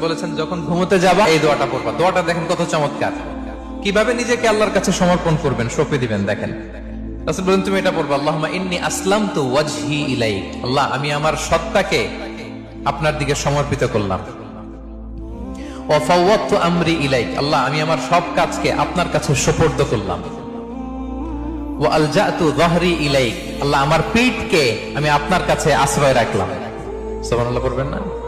বলেছেন, যখন ঘুমোতে যাবা, এই দোয়াটা পড়বা। দোয়াটা দেখেন কত চমৎকার। কীভাবে নিজেকে আল্লাহর কাছে সমর্পণ করবেন দিবেন, দেখেন। রাসুল বলেন, তুমি এটা পড়বা আল্লাহ ইন্নি আসলাম তো ওয়াজহি ইলাইক। আল্লাহ, আমি আমার সত্তাকে আপনার দিকে সমর্পিত করলাম। আমরি ইলাইক। আল্লাহ, আমি আমার সব কাজকে আপনার কাছে সুপর্দ করলাম। ওয়া আলজাতু যহরি ইলাইক। আল্লাহ, আমার পিঠকে আমি আপনার কাছে আশ্রয় রাখলাম। সুবহানাল্লাহ পড়বেন না?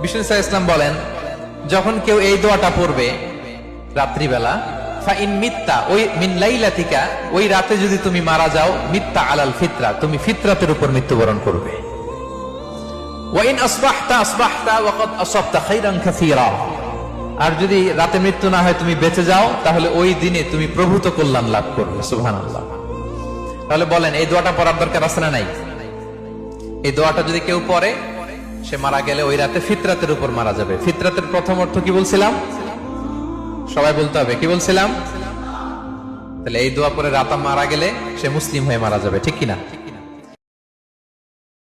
বিষ্ণু ইসলাম বলেন, যখন কেউ এই দোয়াটা পড়বে রাত্রিবেলা আর যদি রাতে মৃত্যু না হয় তুমি বেঁচে যাও, তাহলে ওই দিনে তুমি প্রভূত কল্যাণ লাভ করবে, সুবহানাল্লাহ। তাহলে বলেন, এই দোয়াটা পড়ার দরকার আছে না নাই? এই দোয়াটা যদি কেউ পড়ে সে মারা গেলে ওই রাতে ফিতরাতের উপর মারা যাবে। ফিতরাতের প্রথম অর্থ কি বলছিলাম? সবাই বলতে হবে, কি বলছিলাম? তাহলে এই দোয়া পরে রাতা মারা গেলে সে মুসলিম হয়ে মারা যাবে, ঠিক কিনা?